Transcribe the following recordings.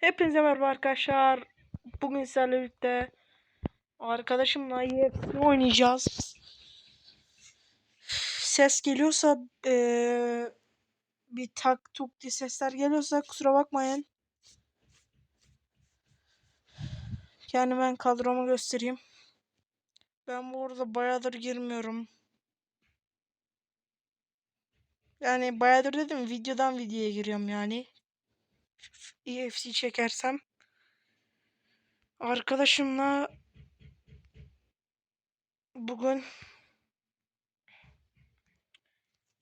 Hepinize merhaba arkadaşlar. Bugün sizlerle birlikte arkadaşımla UFC oynayacağız. Ses geliyorsa eee, bir tak tuk diye sesler geliyorsa kusura bakmayın. Kendime ben kadromu göstereyim. Ben bu arada bayağıdır girmiyorum. Yani bayağıdır dedim videodan videoya giriyorum yani. UFC çekersem. Arkadaşımla bugün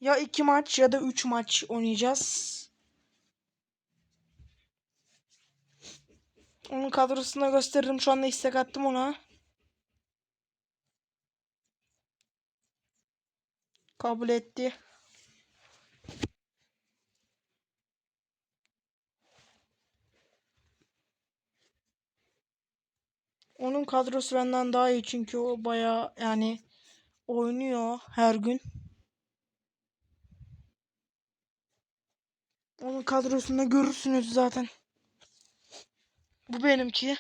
ya iki maç ya da üç maç oynayacağız. Onun kadrosunu da gösteririm. Şu anda istek attım ona. Kabul etti. Onun kadrosu benden daha iyi çünkü o baya yani oynuyor her gün. Onun kadrosunda görürsünüz zaten. Bu benimki.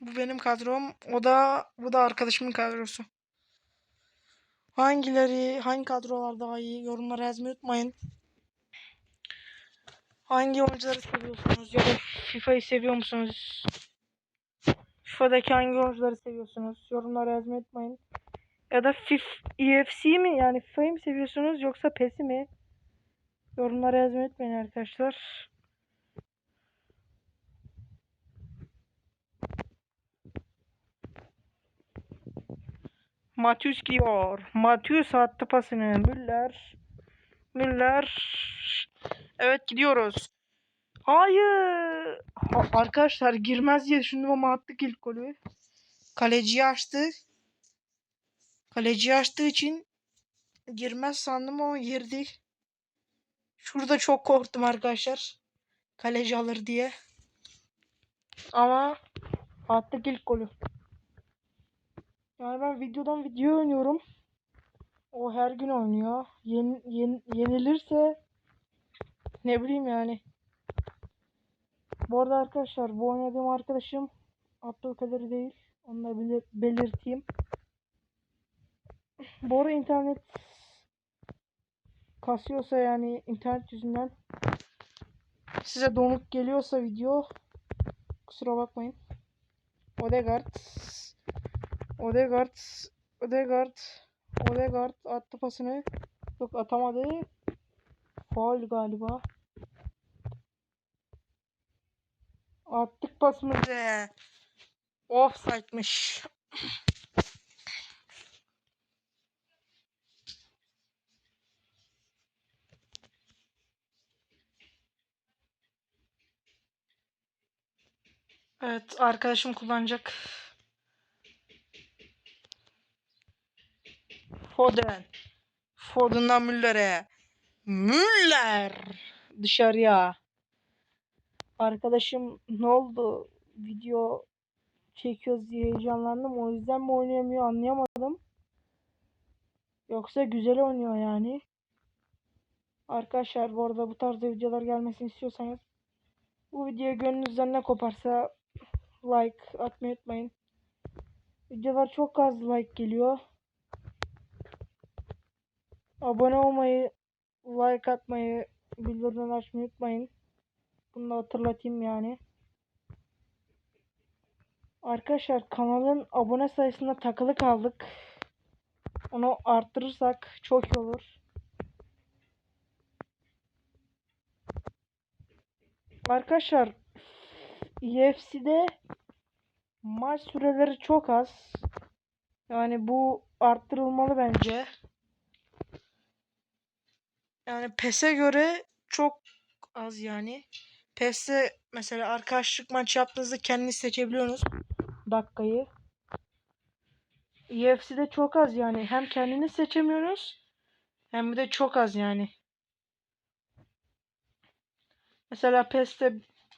Bu benim kadrom. O da bu da arkadaşımın kadrosu. Hangileri, hangi kadrolar daha iyi yorumlara yazmayı unutmayın. Hangi oyuncuları seviyorsunuz ya da FIFA'yı seviyor musunuz? FIFA'daki hangi oyuncuları seviyorsunuz? Yorumlara yazmayı unutmayın. Ya da FIF, UFC mi yani FIFA'yı mı seviyorsunuz yoksa PES'i mi? Yorumlara yazmayı unutmayın arkadaşlar. Matius gidiyor. Matius attı pasını. Müller. Müller. Evet gidiyoruz. Hayır. Ha- arkadaşlar girmez diye düşündüm ama attık ilk golü. Kaleciyi açtı. Kaleciyi açtığı için girmez sandım ama girdi. Şurada çok korktum arkadaşlar. Kaleci alır diye. Ama attık ilk golü. Yani ben videodan video oynuyorum. O her gün oynuyor. Yen, yen, yenilirse ne bileyim yani. Bu arada arkadaşlar bu oynadığım arkadaşım Abdülkadir değil. Onu da belir- belirteyim. Bu arada internet kasıyorsa yani internet yüzünden size donuk geliyorsa video kusura bakmayın. Odegaard Odegaard Odegaard Odegaard attı pasını. Yok atamadı. Faul galiba. Attık pasımızı. Offside'mış. Evet arkadaşım kullanacak. Foden. Foden'dan Müller'e. Müller. Dışarıya. Arkadaşım ne oldu? Video çekiyoruz diye heyecanlandım. O yüzden mi oynayamıyor anlayamadım. Yoksa güzel oynuyor yani. Arkadaşlar bu arada bu tarzda videolar gelmesini istiyorsanız bu videoya gönlünüzden ne koparsa like atmayı unutmayın. Videolar çok az like geliyor. Abone olmayı, like atmayı, bildirimleri açmayı unutmayın. Bunu da hatırlatayım yani. Arkadaşlar kanalın abone sayısında takılı kaldık. Onu arttırırsak çok iyi olur. Arkadaşlar UFC'de maç süreleri çok az. Yani bu arttırılmalı bence. Yani PES'e göre çok az yani. PES'te mesela arkadaşlık maç yaptığınızda kendiniz seçebiliyorsunuz dakikayı. UFC'de çok az yani. Hem kendiniz seçemiyorsunuz hem de çok az yani. Mesela PES'te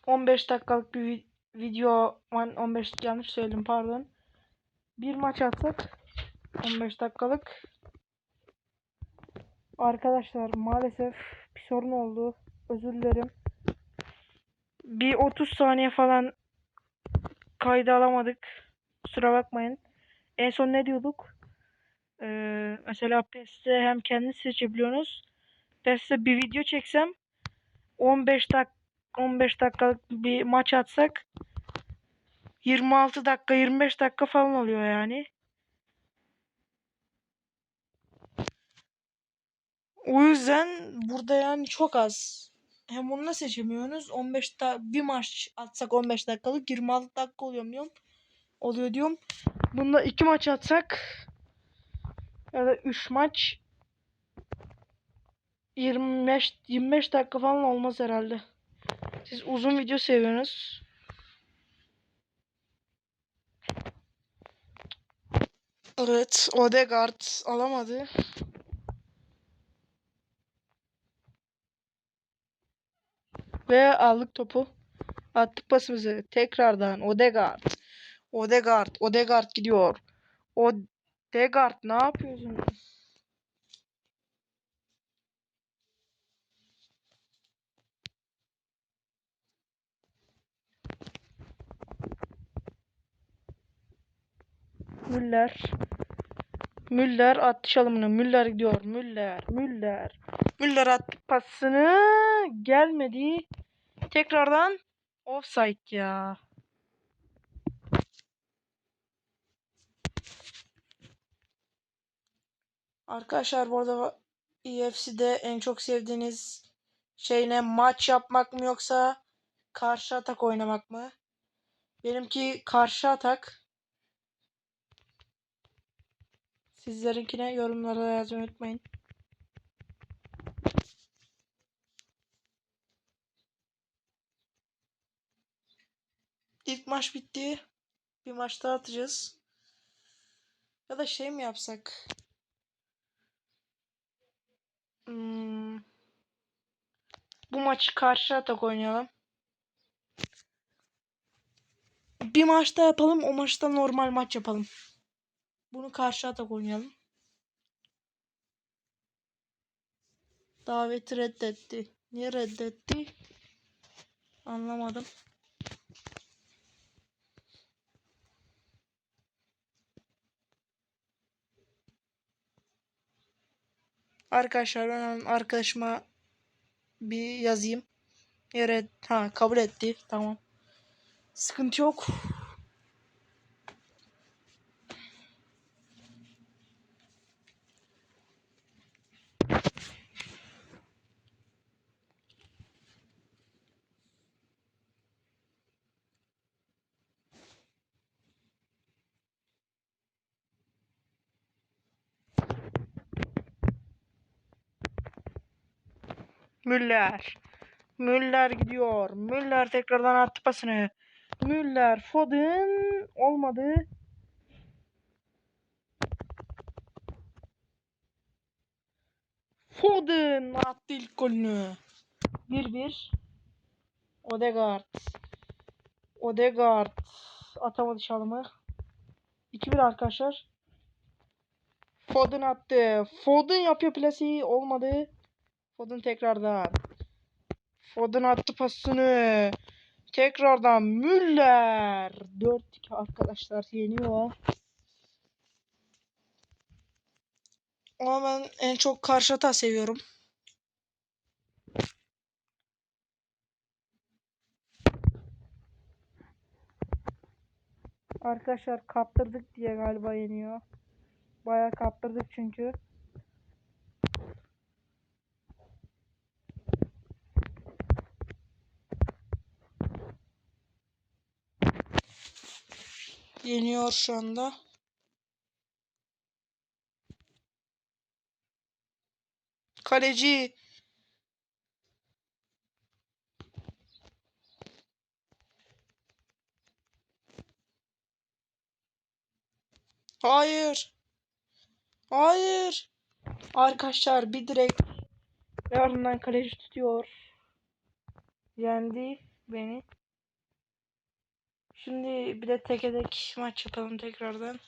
15 dakikalık bir vi- video ben 15 yanlış söyledim pardon. Bir maç atsak 15 dakikalık. Arkadaşlar maalesef bir sorun oldu. Özür dilerim. Bir 30 saniye falan kaydı alamadık. Kusura bakmayın. En son ne diyorduk? Ee, mesela PES'te hem kendiniz seçebiliyorsunuz. PES'te bir video çeksem 15 dak 15 dakikalık bir maç atsak 26 dakika 25 dakika falan oluyor yani. O yüzden burada yani çok az. Hem onu da seçemiyorsunuz. 15 da bir maç atsak 15 dakikalık 26 dakika oluyor diyorum. Oluyor diyorum. Bunda iki maç atsak ya da 3 maç 25 25 dakika falan olmaz herhalde. Siz uzun video seviyorsunuz. Evet, Odegaard alamadı. Ve aldık topu. Attık pasımızı. Tekrardan Odegaard. Odegaard. Odegaard gidiyor. Odegaard ne yapıyorsun? Müller. Müller attı çalımını. Müller gidiyor. Müller. Müller. Müller attı pasını. Gelmedi. Tekrardan offside ya. Arkadaşlar bu arada EFC'de en çok sevdiğiniz şey ne? Maç yapmak mı yoksa karşı atak oynamak mı? Benimki karşı atak. Sizlerinkine yorumlara yazmayı unutmayın. İlk maç bitti. Bir maç daha atacağız. Ya da şey mi yapsak? Hmm. Bu maçı karşı atak oynayalım. Bir maç daha yapalım. O maçta normal maç yapalım. Bunu karşı atak oynayalım. Daveti reddetti. Niye reddetti? Anlamadım. Arkadaşlar ben arkadaşıma bir yazayım. Yere ha kabul etti. Tamam. Sıkıntı yok. Müller. Müller gidiyor. Müller tekrardan attı pasını. Müller, Foden olmadı. Foden attı ilk golünü. 1-1. Odegaard. Odegaard atamadı çalımı. 2-1 arkadaşlar. Foden attı. Foden yapıyor plasiyi. Olmadı. Foden tekrardan. Foden attı pasını. Tekrardan Müller. 4-2 arkadaşlar yeniyor. Ama ben en çok karşı hata seviyorum. Arkadaşlar kaptırdık diye galiba yeniyor. Bayağı kaptırdık çünkü. Yeniyor şu anda. Kaleci. Hayır. Hayır. Arkadaşlar bir direkt ve ardından kaleci tutuyor. Yendi beni. Şimdi bir de teke tek maç yapalım tekrardan.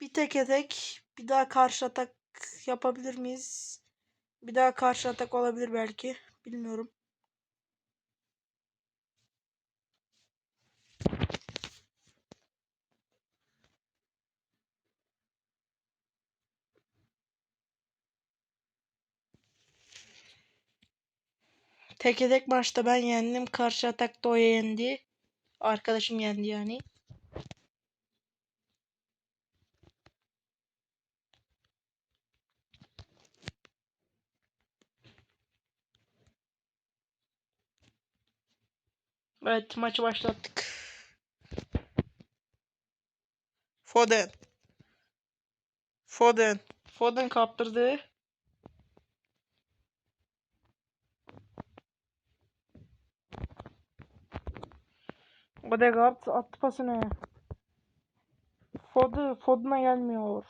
Bir teke tek Bir daha karşı atak yapabilir miyiz? Bir daha karşı atak olabilir belki. Bilmiyorum. Tek maçta ben yendim. Karşı atakta o yendi. Arkadaşım yendi yani. Evet maçı başlattık. Foden. Foden. Foden kaptırdı. Odegaard attı pasını. Foden, Foden'a gelmiyor.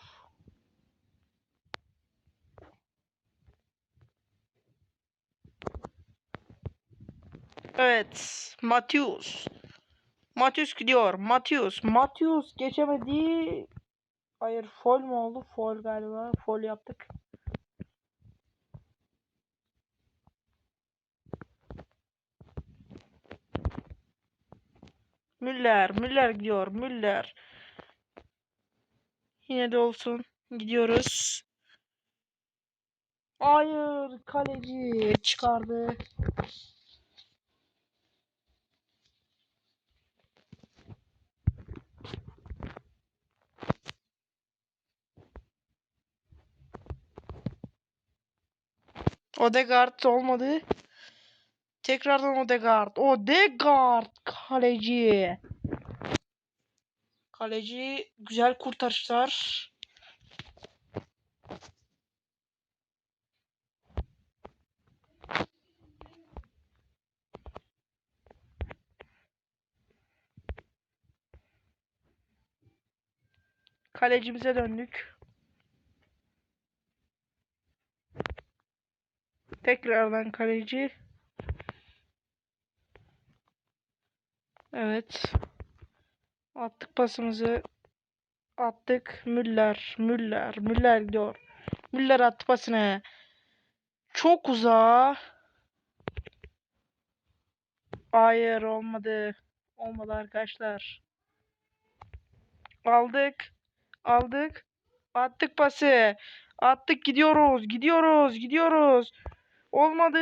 Evet. Matius. Matius gidiyor. Matius. Matius geçemedi. Hayır foul mu oldu? Foul galiba. Foul yaptık. Müller. Müller gidiyor. Müller. Yine de olsun. Gidiyoruz. Hayır. Kaleci çıkardı. Odegaard olmadı. Tekrardan Odegaard. Odegaard kaleci. Kaleci güzel kurtarışlar. Kalecimize döndük. Tekrardan kaleci. Evet. Attık pasımızı. Attık. Müller. Müller. Müller gidiyor. Müller attı pasını. Çok uzağa. Hayır olmadı. Olmadı arkadaşlar. Aldık. Aldık. Attık pası. Attık gidiyoruz. Gidiyoruz. Gidiyoruz. Olmadı.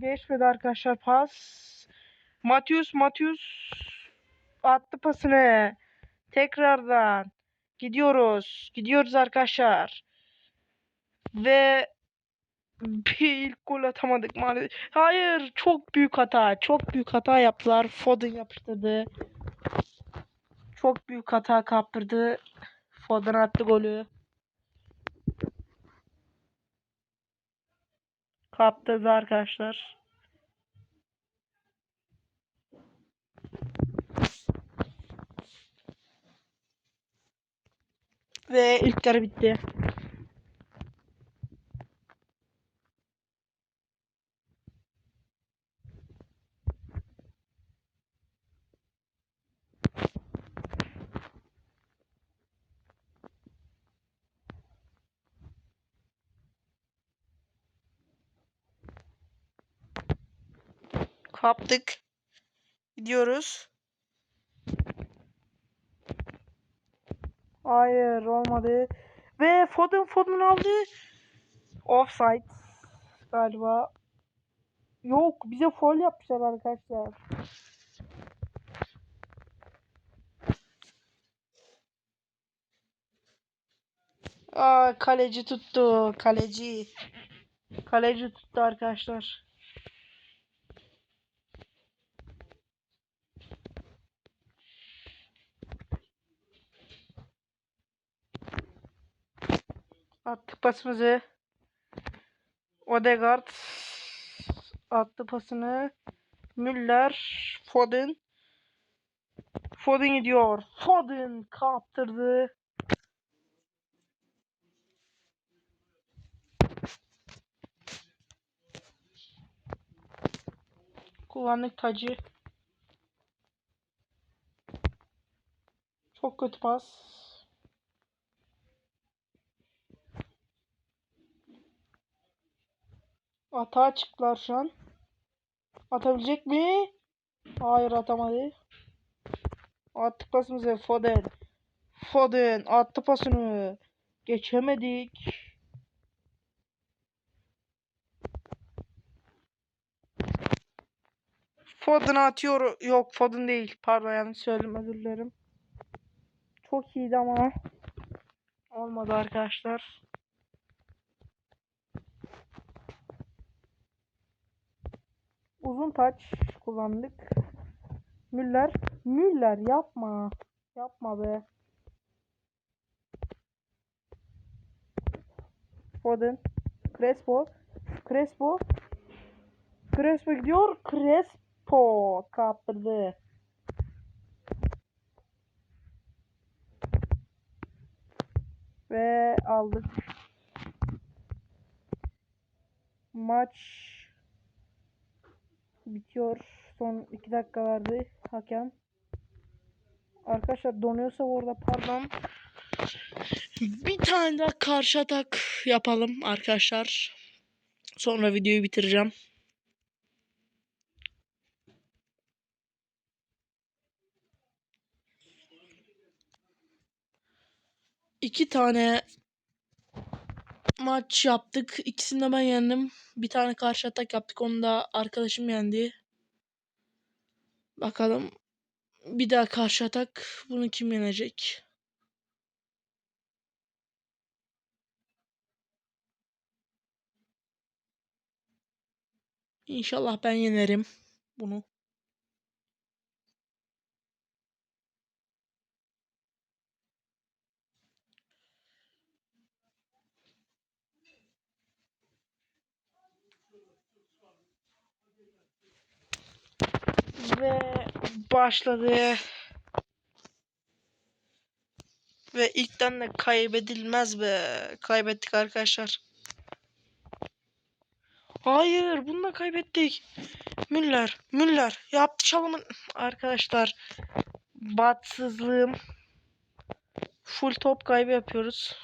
Geçmedi arkadaşlar pas. Matius Matius attı pasını. Tekrardan gidiyoruz. Gidiyoruz arkadaşlar. Ve bir ilk gol atamadık maalesef. Hayır, çok büyük hata. Çok büyük hata yaptılar. Foden yapıştırdı. Çok büyük hata kaptırdı. Foden attı golü. Kaptırdı arkadaşlar. Ve ilk yarı bitti. Kaptık. Gidiyoruz. Hayır olmadı. Ve Foden Foden aldı. Offside galiba. Yok bize foul yapmışlar arkadaşlar. Aa kaleci tuttu. Kaleci. Kaleci tuttu arkadaşlar. Attık pasımızı. Odegaard attı pasını. Müller, Foden. Foden gidiyor. Foden kaptırdı. Kullandık tacı. Çok kötü pas. Atağa çıktılar şu an. Atabilecek mi? Hayır atamadı. Attık pasımızı Foden. Foden attı pasını. Geçemedik. Foden atıyor. Yok Foden değil. Pardon yanlış söyledim özür dilerim. Çok iyiydi ama olmadı arkadaşlar. Uzun taç kullandık. Müller. Müller yapma. Yapma be. Foden. Crespo. Crespo. Crespo gidiyor. Crespo kaptırdı. Ve aldık. Maç bitiyor. Son 2 dakika verdi hakem. Arkadaşlar donuyorsa orada pardon. Bir tane daha karşı atak yapalım arkadaşlar. Sonra videoyu bitireceğim. İki tane maç yaptık. İkisini de ben yendim. Bir tane karşı atak yaptık. Onu da arkadaşım yendi. Bakalım. Bir daha karşı atak. Bunu kim yenecek? İnşallah ben yenerim bunu. Ve başladı. Ve ilkten de kaybedilmez be. Kaybettik arkadaşlar. Hayır, bununla kaybettik. Müller, Müller yaptı çalımın. Arkadaşlar, batsızlığım. Full top kaybı yapıyoruz.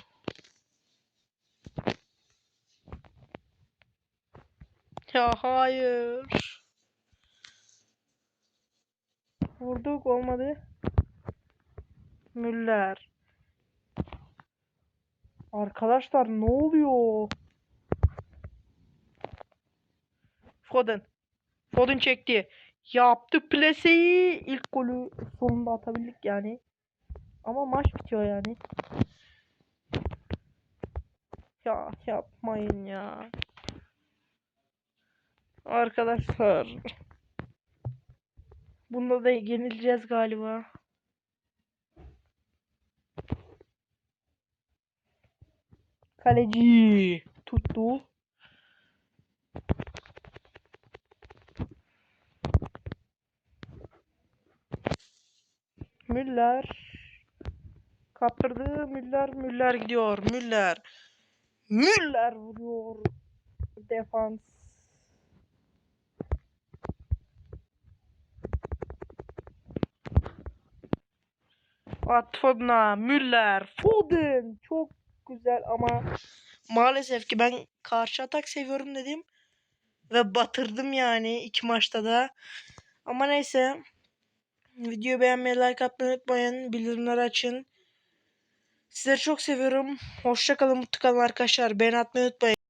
Ya hayır. Vurduk olmadı. Müller. Arkadaşlar ne oluyor? Foden. Foden çekti. Yaptı plaseyi. İlk golü sonunda atabildik yani. Ama maç bitiyor yani. Ya yapmayın ya. Arkadaşlar. Bunda da yenileceğiz galiba. Kaleci tuttu. Müller kaptırdı. Müller Müller gidiyor. Müller. Müller vuruyor. Defans. At Foden'a. Müller. Foden. Çok güzel ama maalesef ki ben karşı atak seviyorum dedim. Ve batırdım yani iki maçta da. Ama neyse. Videoyu beğenmeyi, like atmayı unutmayın. Bildirimleri açın. Sizleri çok seviyorum. Hoşçakalın, mutlu kalın arkadaşlar. Beğeni atmayı unutmayın.